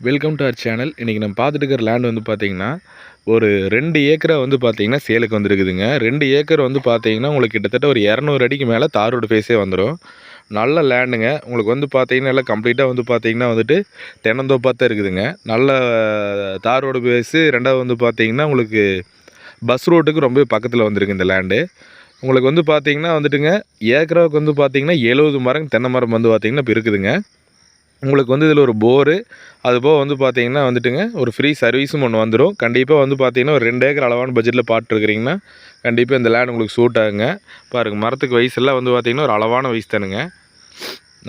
Welcome to our channel இன்றைக்கி நம்ம பார்த்துட்டு இருக்கிற லேண்ட் வந்து பார்த்தீங்கன்னா ஒரு ரெண்டு ஏக்கரை வந்து பார்த்தீங்கன்னா சேலுக்கு வந்துருக்குதுங்க. ரெண்டு ஏக்கர் வந்து பார்த்தீங்கன்னா உங்களுக்கு கிட்டத்தட்ட ஒரு இரநூறு அடிக்கு மேலே தார் ரோடு ஃபேஸே வந்துடும் நல்ல லேண்டுங்க உங்களுக்கு வந்து பார்த்தீங்கன்னா எல்லாம் கம்ப்ளீட்டாக வந்து பார்த்தீங்கன்னா வந்துட்டு தென்னந்தோப்பாக தான் இருக்குதுங்க. நல்ல தார் ரோடு ஃபேஸு ரெண்டாவது வந்து பார்த்தீங்கன்னா உங்களுக்கு பஸ் ரோட்டுக்கு ரொம்ப பக்கத்தில் வந்திருக்கு இந்த லேண்டு உங்களுக்கு வந்து பார்த்தீங்கன்னா வந்துட்டுங்க ஏக்கராவுக்கு வந்து பார்த்தீங்கன்னா எழுபது மரம் தென்னை மரம் வந்து பார்த்தீங்கன்னா இப்போ இருக்குதுங்க. உங்களுக்கு வந்து இதில் ஒரு போரு அது போக வந்து பார்த்தீங்கன்னா வந்துட்டுங்க ஒரு ஃப்ரீ சர்வீஸும் ஒன்று வந்துடும் கண்டிப்பாக வந்து பார்த்தீங்கன்னா ஒரு ரெண்டு ஏக்கர் அளவான பட்ஜெட்டில் பார்த்துருக்குறீங்கன்னா கண்டிப்பாக இந்த லேண்ட் உங்களுக்கு சூட் ஆகுங்க. பாருங்கள் மரத்துக்கு வயசெல்லாம் வந்து பார்த்தீங்கன்னா ஒரு அளவான வயசு தானுங்க.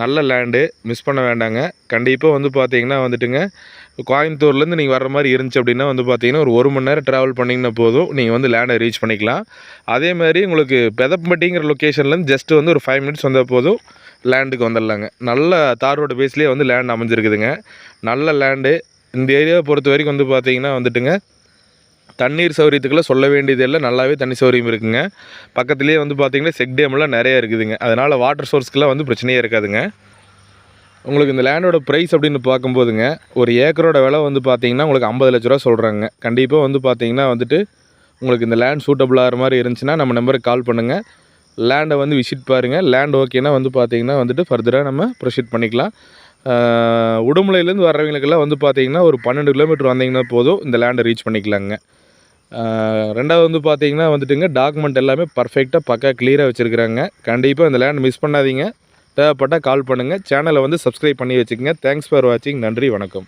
நல்ல லேண்டு மிஸ் பண்ண வேண்டாங்க. கண்டிப்பாக வந்து பார்த்தீங்கன்னா வந்துட்டுங்க கோயம்புத்தூர்லேருந்து நீங்கள் வர மாதிரி இருந்துச்சு அப்படின்னா வந்து பார்த்தீங்கன்னா ஒரு ஒரு மணி நேரம் ட்ராவல் பண்ணிங்கன்னா போதும். நீங்கள் வந்து லேண்டை ரீச் பண்ணிக்கலாம். அதே மாதிரி உங்களுக்கு பெதப்பட்டிங்கிற லொக்கேஷன்லேருந்து ஜஸ்ட் வந்து ஒரு ஃபைவ் மினிட்ஸ் வந்தால் போதும். லேண்டுக்கு வந்துடலாங்க. நல்ல தார் ரோடு பேஸ்லேயே வந்து லேண்ட் அமைஞ்சிருக்குதுங்க. நல்ல லேண்டு இந்த ஏரியாவை பொறுத்த வரைக்கும் வந்து பார்த்தீங்கன்னா வந்துட்டுங்க தண்ணீர் சௌகரியத்துக்குலாம் சொல்ல வேண்டியதில்லை நல்லாவே தண்ணி சௌகரியம் இருக்குதுங்க பக்கத்துலேயே வந்து பார்த்தீங்கன்னா செக் டேம்லாம் நிறைய இருக்குதுங்க. அதனால் வாட்டர் சோர்ஸ்க்கெலாம் வந்து பிரச்சனையே இருக்காதுங்க. உங்களுக்கு இந்த லேண்டோட ப்ரைஸ் அப்படின்னு பார்க்கும்போதுங்க ஒரு ஏக்கரோட விலை வந்து பார்த்தீங்கன்னா உங்களுக்கு ஐம்பது லட்ச ரூபா சொல்கிறாங்க கண்டிப்பாக வந்து பார்த்தீங்கன்னா வந்துட்டு உங்களுக்கு இந்த லேண்ட் சூட்டபுளாகிற மாதிரி இருந்துச்சுன்னா நம்ம நம்பருக்கு கால் பண்ணுங்கள் லேண்டை வந்து விசிட் பாருங்கள் லேண்ட் ஓகேனா வந்து பார்த்தீங்கன்னா வந்துட்டு ஃபர்தராக நம்ம ப்ரொசீட் பண்ணிக்கலாம். உடுமலையிலேருந்து வர்றவங்களுக்கெல்லாம் வந்து பார்த்தீங்கன்னா ஒரு பன்னெண்டு கிலோமீட்டர் வந்தீங்கன்னா போதும். இந்த லேண்டை ரீச் பண்ணிக்கலாங்க. ரெண்டாவது வந்து பார்த்தீங்கன்னா வந்துட்டுங்க டாக்குமெண்ட் எல்லாமே பர்ஃபெக்டாக பக்கா கிளியராக வச்சுருக்குறாங்க. கண்டிப்பாக இந்த லேண்ட் மிஸ் பண்ணாதீங்க. தேவைப்பட்டால் கால் பண்ணுங்கள் சேனலை வந்து சப்ஸ்கிரைப் பண்ணி வச்சுக்கோங்க. தேங்க்ஸ் ஃபார் வாட்சிங் நன்றி வணக்கம்.